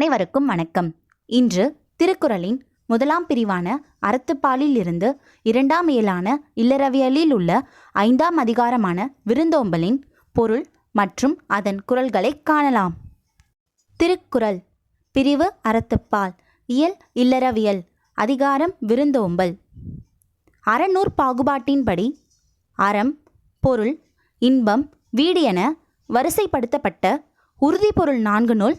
அனைவருக்கும் வணக்கம். இன்று திருக்குறளின் முதலாம் பிரிவான அறத்துப்பாலில் இருந்து இரண்டாம் இயலான இல்லறவியலில் உள்ள ஐந்தாம் அதிகாரமான விருந்தோம்பலின் பொருள் மற்றும் அதன் குரல்களை காணலாம். திருக்குறள். பிரிவு அறத்துப்பால். இயல் இல்லறவியல். அதிகாரம் விருந்தோம்பல். அறநூற் பாகுபாட்டின்படி அறம் பொருள் இன்பம் வீடு என வரிசைப்படுத்தப்பட்ட உறுதிப்பொருள் நான்கு நூல்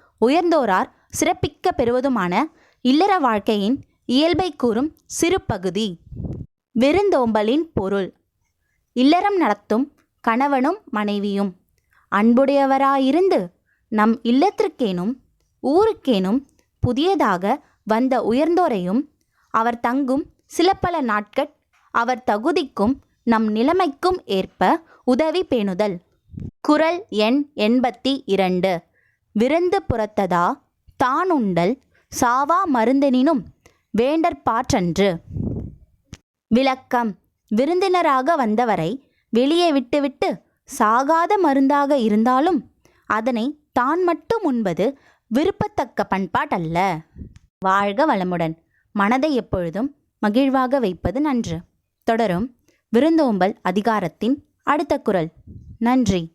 உயர்ந்தோரார் சிறப்பிக்க பெறுவதுமான இல்லற வாழ்க்கையின் இயல்பை கூறும் சிறு பகுதி. விருந்தோம்பலின் பொருள். இல்லறம் நடத்தும் கணவனும் மனைவியும். அன்புடையவராயிருந்து நம் இல்லத்திற்கேனும் ஊருக்கேனும் புதியதாக வந்த உயர்ந்தோரையும் அவர் தங்கும் சில பல நாட்கள் அவர் தகுதிக்கும் நம் நிலைமைக்கும் ஏற்ப உதவி பேணுதல். குறள் எண் எண்பத்தி இரண்டு. விருந்து புறத்ததா? தானுண்டல் சாவா மருந்தெனினும் வேண்டற்பாற்றன்று விளக்கம். விருந்தினராக வந்தவரை வெளியே விட்டுவிட்டு சாகாத மருந்தாக இருந்தாலும் அதனை தான் மட்டும் உண்பது விருப்பத்தக்க பண்பாட்டல்ல. வாழ்க வளமுடன். மனதை எப்பொழுதும் மகிழ்வாக வைப்பது நன்று. தொடரும் விருந்தோம்பல் அதிகாரத்தின் அடுத்த குரல். நன்றி.